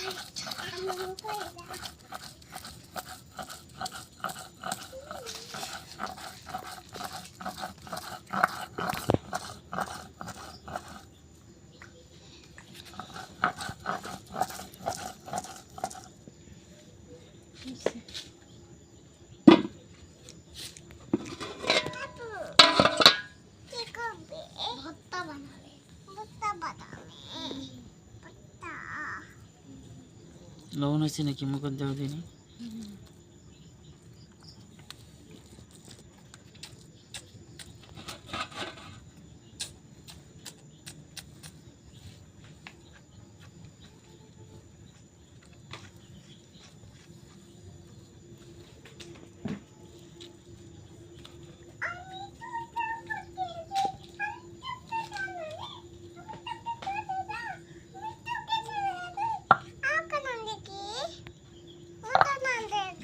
他们会的 লবণ হয়েছে নাকি? মুখের দেওয়া দিনি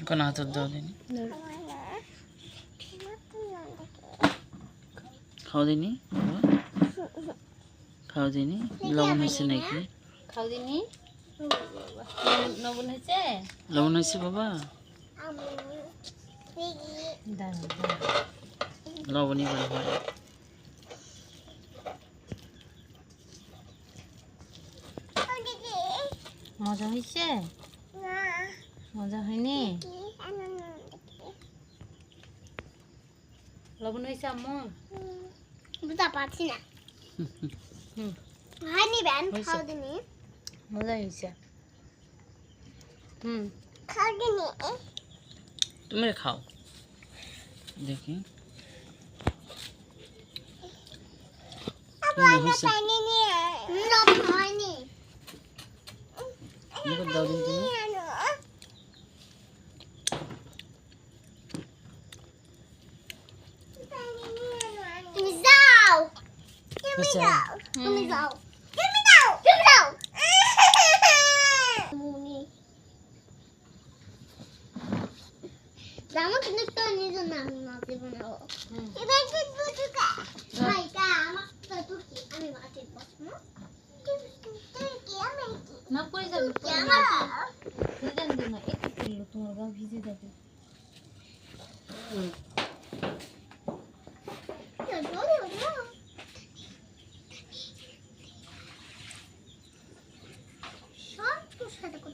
এখন হাতের দেওয়া দিনি খাওয়া দিনি খাওয়া দিনি লবণ হয়েছে নাকি? খাও দিনি নবন হয়েছে? লবণ হয়েছে বাবা? লবণই হয়। মজা হয়েছে? মজা হয়নি? লবণ হয়েছে আম্মু? বুঝতে পারছি না। হয়নি ব্যান খাও দিনি। মজা হয়েছে। হুম। খাও দিনি। তুমি খাও। দেখি। দাও দিন তুমি। Let me go. Let me go. Let me go. Let me go. 나무 그늘떠니 좀 나무 집어넣 어. 이거 좀 줄 까? 아 이거 아마 뚜기 아니 맞지 뭐? 뚜기 아마 뚜기 아마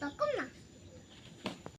老公呢？